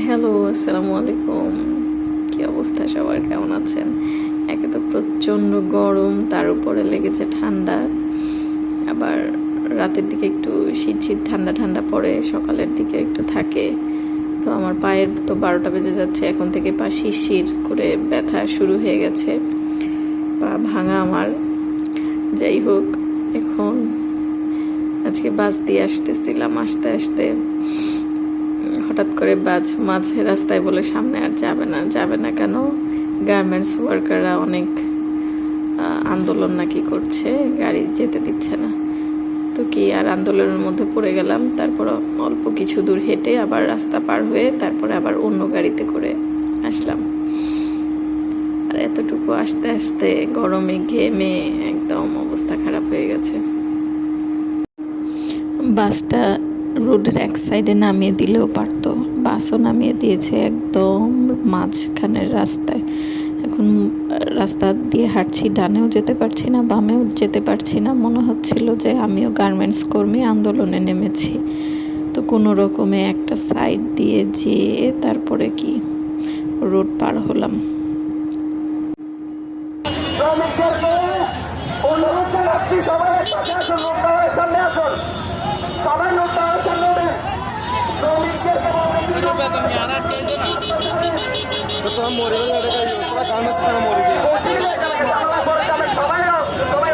Hello আসসালামু আলাইকুম কি অবস্থা? সবার কেমন আছেন? একে তো প্রচণ্ড গরম, তার উপরে লেগেছে ঠান্ডা। আবার রাতের দিকে একটু শীত শীত, ঠান্ডা ঠান্ডা পড়ে, সকালের দিকে একটু থাকে। তো আমার পায়ের তো বারোটা বেজে যাচ্ছে, এখন থেকে পা শিরশির করে ব্যথা শুরু হয়ে গেছে। পা ভাঙা আমার। যাই হোক, এখন আজকে বাস দিয়ে আসতেছিলাম, আসতে আসতে। হঠাৎ করে বাজ মাঝে রাস্তায় বলে সামনে আর যাবে না যাবে না কেন? গার্মেন্টস ওয়ার্কাররা অনেক আন্দোলন নাকি করছে, গাড়ি যেতে দিচ্ছে না। তো কি আর আন্দোলনের মধ্যে পড়ে গেলাম? তারপর অল্প কিছু দূর হেঁটে আবার রাস্তা পার হয়ে তারপরে আবার অন্য গাড়িতে করে আসলাম। আর এতটুকু আসতে আসতে গরমে ঘেমে একদম অবস্থা খারাপ হয়ে গেছে। বাসটা রোডের এক সাইডে নামিয়ে দিলেও পারতো। বাসও নামিয়ে দিয়েছে একদম মাঝখানের রাস্তায়। এখন রাস্তা দিয়ে হাঁটছি, ডানেও যেতে পারছি না, বামেও যেতে পারছি না। মনে হচ্ছিল যে আমিও গার্মেন্টস কর্মী আন্দোলনে নেমেছি। তো কোনো রকমে একটা সাইড দিয়ে যেয়ে তারপরে কি? রোড পার হলাম। तो हम मोरी में लड़का पूरा काम से काम मोरी गया সবাই সবাই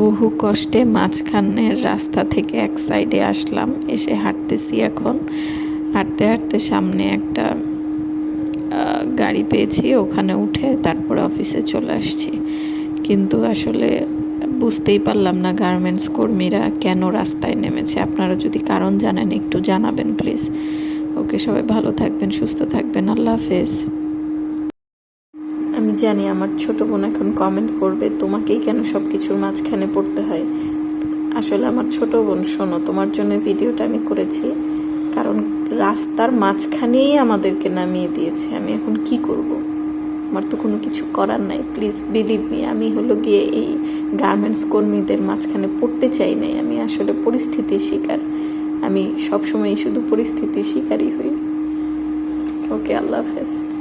বহু কষ্টে মাঝখানের রাস্তা থেকে এক সাইডে আসলাম এসে হাঁটতেছি এখন হাঁটতে হাঁটতে সামনে একটা আহ, গাড়ি পেয়েছি ওখানে উঠে তারপরে অফিসে চলে আসছি কিন্তু আসলে বুঝতেই পারলাম না গার্মেন্টস কর্মীরা কেন রাস্তায় নেমেছে। আপনারা যদি কারণ জানেন, একটু জানাবেন প্লিজ। ওকে, সবাই ভালো থাকবেন, সুস্থ থাকবেন। আল্লাহ হাফেজ। আমি জানি আমার ছোট বোন এখন কমেন্ট করবে, তোমাকেই কেন সব কিছুর মাঝখানে পড়তে হয়? আসলে আমার ছোট বোন, শোনো, তোমার জন্য ভিডিওটা আমি করেছি, কারণ রাস্তার মাঝখানেই আমাদেরকে নামিয়ে দিয়েছে। আমি এখন কি করব? আমার তো কোনো কিছু করার নাই। প্লিজ বিলিভ মি আমি হলো গিয়ে এই গার্মেন্টস কর্মীদের মাঝখানে পড়তে চাই নাই। আমি আসলে পরিস্থিতির শিকার। আমি সবসময় শুধু পরিস্থিতির শিকারই হই। ওকে, আল্লাহ হাফেজ।